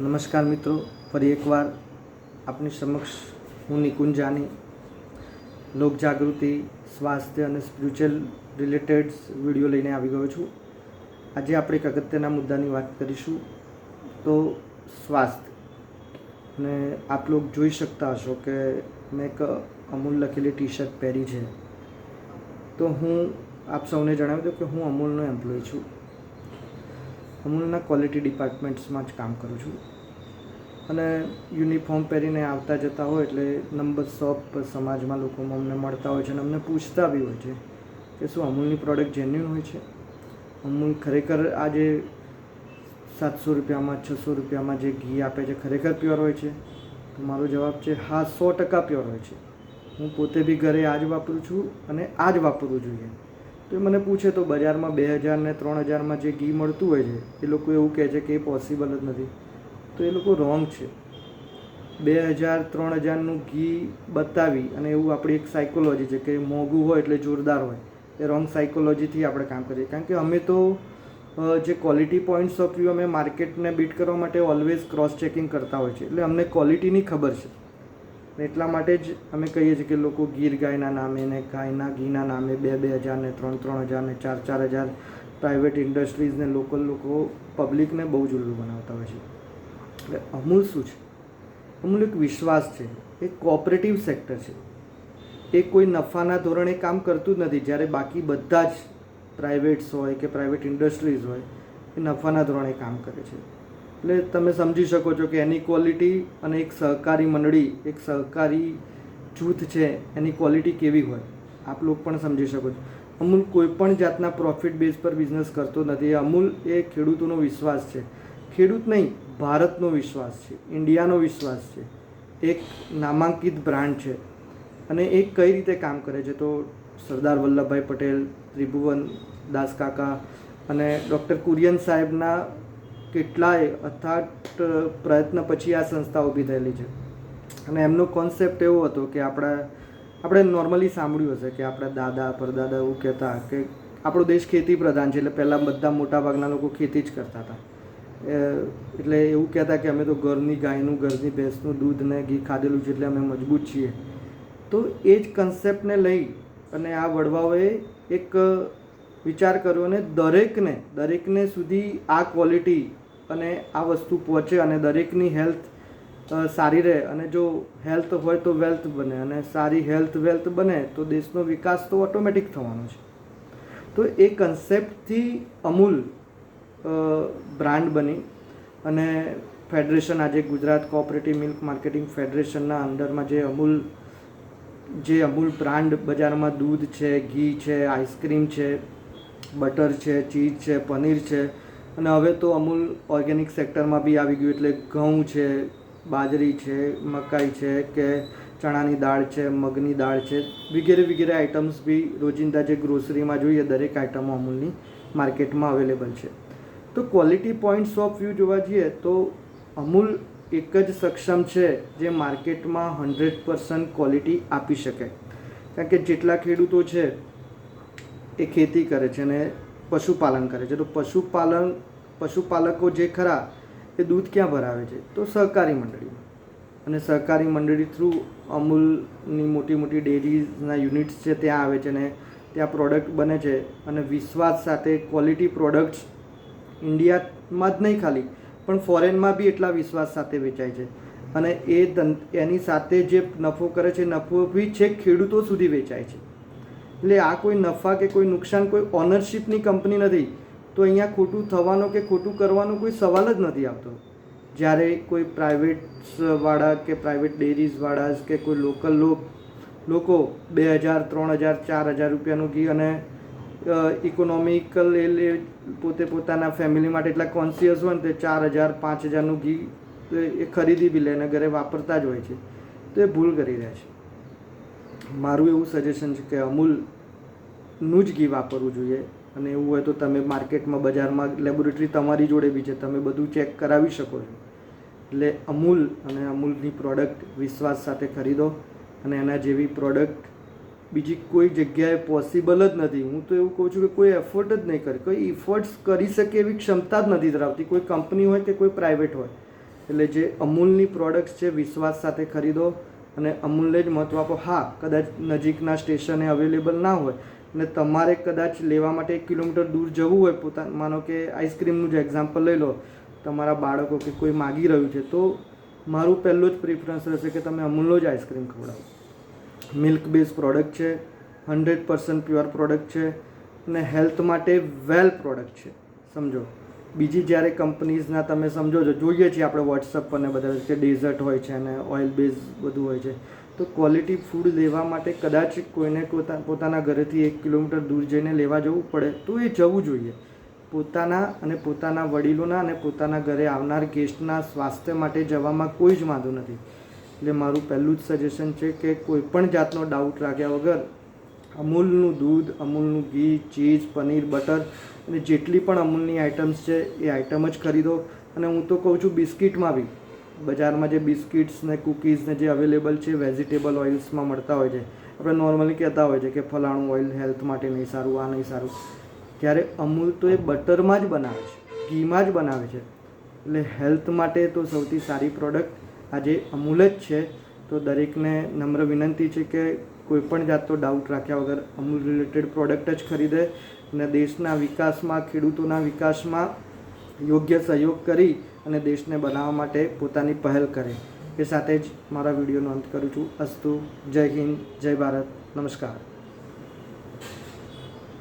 નમસ્કાર મિત્રો, ફરી એકવાર આપની સમક્ષ હું નિકુંજાની લોકજાગૃતિ, સ્વાસ્થ્ય અને સ્પિરિચ્યુઅલ રિલેટેડ વીડિયો લઈને આવી ગયો છું. આજે આપણે એક અગત્યના મુદ્દાની વાત કરીશું તો સ્વાસ્થ્ય. અને આપ લોકો જોઈ શકતા હશો કે મેં એક અમૂલ લખેલી ટી શર્ટ પહેરી છે. તો હું આપ સૌને જણાવી દઉં કે હું અમૂલનો એમ્પ્લોય છું. અમૂલના ક્વોલિટી ડિપાર્ટમેન્ટ્સમાં જ કામ કરું છું. અને યુનિફોર્મ પહેરીને આવતા જતા હોય એટલે નંબર શોપ સમાજમાં લોકો અમને મળતા હોય છે અને અમને પૂછતા બી હોય છે કે શું અમૂલની પ્રોડક્ટ જેન્યુન હોય છે? અમૂલ ખરેખર આજે સાતસો રૂપિયામાં, છસો રૂપિયામાં જે ઘી આપે છે ખરેખર પ્યોર હોય છે? તો મારો જવાબ છે હા, સો ટકા પ્યોર હોય છે. હું પોતે બી ઘરે આ જ વાપરું છું અને આ જ વાપરવું જોઈએ. તો એ મને પૂછે તો બજારમાં બે હજાર ને ત્રણ હજારમાં જે ઘી મળતું હોય છે, એ લોકો એવું કહે છે કે એ પોસિબલ જ નથી. તો એ લોકો રોંગ છે. બે હજાર ત્રણ હજારનું ઘી બતાવી અને એવું આપણી એક સાયકોલોજી છે કે મોંઘું હોય એટલે જોરદાર હોય, એ રોંગ સાયકોલોજીથી આપણે કામ કરીએ. કારણ કે અમે તો જે ક્વોલિટી પોઈન્ટ્સ ઓફ વ્યૂ અમે માર્કેટને બીટ કરવા માટે ઓલવેઝ ક્રોસ ચેકિંગ કરતા હોય છે. એટલે અમને ક્વોલિટીની ખબર છે. ને એટલા માટે જ અમે કહીએ છીએ કે લોકો ગીર ગાયના નામે ને ગાયના ઘીના નામે બે બે હજાર ને ત્રણ ત્રણ હજાર ને ચાર ચાર હજાર પ્રાઇવેટ ઇન્ડસ્ટ્રીઝને લોકલ લોકો પબ્લિકને બહુ જ ઉલ્લુ બનાવતા હોય છે. એટલે અમૂલ શું છે? અમૂલ એક વિશ્વાસ છે. એક કોઓપરેટિવ સેક્ટર છે. એ કોઈ નફાના ધોરણે કામ કરતું જ નથી. જ્યારે બાકી બધા જ પ્રાઇવેટ્સ હોય કે પ્રાઇવેટ ઇન્ડસ્ટ્રીઝ હોય એ નફાના ધોરણે કામ કરે છે. એટલે તમે સમજી શકો છો કે એની ક્વોલિટી અને એક સહકારી મંડળી, એક સહકારી જૂથ છે, એની ક્વોલિટી કેવી હોય? આપ લોકો પણ સમજી શકો છો. અમૂલ કોઈ પણ જાતના પ્રોફિટ બેઝ પર બિઝનેસ કરતો નથી. અમૂલ એ ખેડૂતોનો વિશ્વાસ છે. ખેડૂત નહીં, ભારતનો વિશ્વાસ છે. ઇન્ડિયાનો વિશ્વાસ છે. એક નામાંકિત બ્રાન્ડ છે. અને એ કઈ રીતે કામ કરે છે તો સરદાર વલ્લભભાઈ પટેલ, ત્રિભુવન દાસ કાકા અને ડૉક્ટર કુરિયન સાહેબના કેટલાય અથાટ પ્રયત્ન પછી આ સંસ્થા ઊભી થયેલી છે. અને એમનો કોન્સેપ્ટ એવો હતો કે આપણા, આપણે નોર્મલી સાંભળ્યું હશે કે આપણા દાદા, પરદાદા એવું કહેતા કે આપણો દેશ ખેતી પ્રધાન છે, એટલે પહેલાં બધા મોટાભાગના લોકો ખેતી જ કરતા હતા. એટલે એવું કહેતા કે અમે તો ઘરની ગાયનું, ઘરની ભેંસનું દૂધ ને ઘી ખાધેલું છે, એટલે અમે મજબૂત છીએ. તો એ જ કન્સેપ્ટને લઈ અને આ વડવાઓએ એક વિચાર કર્યો અને દરેકને દરેકને સુધી આ ક્વોલિટી અને આ વસ્તુ પહોંચે અને દરેકની હેલ્થ સારી રહે. અને જો હેલ્થ હોય તો વેલ્થ બને અને સારી હેલ્થ વેલ્થ બને તો દેશનો વિકાસ તો ઓટોમેટિક થવાનો છે. તો એ કન્સેપ્ટથી અમૂલ બ્રાન્ડ બની અને ફેડરેશન આજે ગુજરાત કોઓપરેટિવ મિલ્ક માર્કેટિંગ ફેડરેશનના અંડરમાં જે અમૂલ જે અમૂલ બ્રાન્ડ બજારમાં દૂધ છે, ઘી છે આઈસ્ક્રીમ છે બટર છે, ચીઝ છે, પનીર છે. અને હવે તો અમૂલ ઓર્ગેનિક સેક્ટરમાં બી આવી ગયું એટલે ઘઉં છે, બાજરી છે, મકાઈ છે કે ચણાની દાળ છે, મગની દાળ છે. વગેરે વગેરે આઇટમ્સ બી રોજિંદા જે ગ્રોસરીમાં જોઈએ દરેક આઇટમો અમૂલની માર્કેટમાં અવેલેબલ છે. તો ક્વોલિટી પોઈન્ટ્સ ઓફ વ્યૂ જોવા જઈએ તો અમૂલ એક જ સક્ષમ છે જે માર્કેટમાં હંડ્રેડ પર્સન્ટ ક્વોલિટી આપી શકે. કારણ કે જેટલા ખેડૂતો છે એ ખેતી કરે છે અને પશુપાલન કરે છે. તો પશુપાલન, પશુપાલકો જે ખરા એ દૂધ ક્યાં ભરાવે છે? તો સહકારી મંડળીમાં. અને સહકારી મંડળી થ્રુ અમૂલની મોટી મોટી ડેરીઝના યુનિટ્સ છે ત્યાં આવે છે અને ત્યાં પ્રોડક્ટ બને છે અને વિશ્વાસ સાથે ક્વોલિટી પ્રોડક્ટ્સ ઇન્ડિયામાં જ નહીં ખાલી, પણ ફોરેનમાં બી એટલા વિશ્વાસ સાથે વેચાય છે. અને એ એની સાથે જે નફો કરે છે, નફો બી છેક ખેડૂતો સુધી વેચાય છે. એટલે આ કોઈ નફા કે કોઈ નુકસાન, કોઈ ઓનરશિપની કંપની નથી. તો અહીંયા ખોટું થવાનો કે ખોટું કરવાનો કોઈ સવાલ જ નથી આવતો. જ્યારે કોઈ પ્રાઇવેટ્સવાળા કે પ્રાઇવેટ ડેરીઝવાળા કે કોઈ લોકલ લોક બે હજાર, ત્રણ હજાર, ચાર હજાર રૂપિયાનું ઘી અને ઇકોનોમિકલ એ પોતે પોતાના ફેમિલી માટે એટલા કોન્સિયસ હોય ને તે ચાર હજાર, પાંચ હજારનું ઘી એ ખરીદી બી લે અને ઘરે વાપરતા જ હોય છે. તો એ ભૂલ કરી રહ્યા છે. મારું એવું સજેશન છે કે અમૂલનું જ ઘી વાપરવું જોઈએ. અને એવું હોય તો તમે માર્કેટમાં, બજારમાં લેબોરેટરી તમારી જોડે બી છે. તમે બધું ચેક કરાવી શકો છો. એટલે અમૂલ અને અમૂલની પ્રોડક્ટ વિશ્વાસ સાથે ખરીદો. અને એના જેવી પ્રોડક્ટ બીજી કોઈ જગ્યાએ પોસિબલ જ નથી. હું તો એવું કહું છું કે કોઈ એફર્ટ જ નહીં કરે. કોઈ ઇફર્ટ્સ કરી શકે એવી ક્ષમતા જ નથી ધરાવતી. કોઈ કંપની હોય કે કોઈ પ્રાઇવેટ હોય. એટલે જે અમૂલની પ્રોડક્ટ્સ છે, વિશ્વાસ સાથે ખરીદો. અને અમૂલને જ મહત્વ આપો. હા, કદાચ નજીકના સ્ટેશને અવેલેબલ ના હોય અને તમારે કદાચ લેવા માટે એક કિલોમીટર દૂર જવું હોય પોતા, માનો કે આઈસ્ક્રીમનું જ એક્ઝામ્પલ લઈ લો, તમારા બાળકો કે કોઈ માગી રહ્યું છે, તો મારું પહેલું જ પ્રિફરન્સ રહેશે કે તમે અમૂલનો જ આઈસ્ક્રીમ ખવડાવો. મિલ્ક બેઝ પ્રોડક્ટ છે હંડ્રેડ પર્સન્ટ પ્યોર પ્રોડક્ટ છે અને હેલ્થ માટે વેલ પ્રોડક્ટ છે. સમજો? બીજી જ્યારે કંપનીઝના તમે સમજો છો, જોઈએ છીએ આપણે વોટ્સઅપ પર ને બધા કે ડેઝર્ટ હોય છે અને ઓઇલ બેઝ બધું હોય છે, તો ક્વોલિટી ફૂડ લેવા માટે કદાચ કોઈને પોતા, પોતાના ઘરેથી એક કિલોમીટર દૂર જઈને લેવા જવું પડે, તો એ જવું જોઈએ. પોતાના અને પોતાના વડીલોના અને પોતાના ઘરે આવનાર ગેસ્ટના સ્વાસ્થ્ય માટે જવામાં કોઈ જ વાંધો નથી. એટલે મારું પહેલું જ સજેશન છે કે કોઈ પણ જાતનો ડાઉટ રાખ્યા વગર અમૂલનું દૂધ, અમૂલનું ઘી, ચીઝ, પનીર, બટર અને જેટલી પણ અમૂલની આઇટમ્સ છે, એ આઇટમ જ ખરીદો. અને હું તો કહું છું, બિસ્કિટમાં બી. બજારમાં જે બિસ્કિટ્સ ને કૂકીઝ ને જે અવેલેબલ છે વેજીટેબલ ઓઇલ્સમાં મળતા હોય છે. આપણે નોર્મલી કહેતા હોય છે કે ફલાણું ઓઇલ હેલ્થ માટે નહીં સારું, આ નહીં સારું. ત્યારે અમૂલ તો એ બટરમાં જ બનાવે છે, ઘીમાં જ બનાવે છે. એટલે હેલ્થ માટે તો સૌથી સારી પ્રોડક્ટ આજે અમૂલ જ છે. તો દરેકને નમ્ર વિનંતી છે કે કોઈ પણ જાતનો ડાઉટ રાખ્યા વગર અમૂલ રિલેટેડ પ્રોડક્ટ જ ખરીદે અને દેશના વિકાસમાં, ખેડૂતોના વિકાસમાં યોગ્ય સહયોગ કરી અને દેશને બનાવવા માટે પોતાની પહેલ કરે. એ સાથે જ મારા વિડીયોનો અંત કરું છું. અસ્તુ, જય હિન્દ, જય ભારત. નમસ્કાર.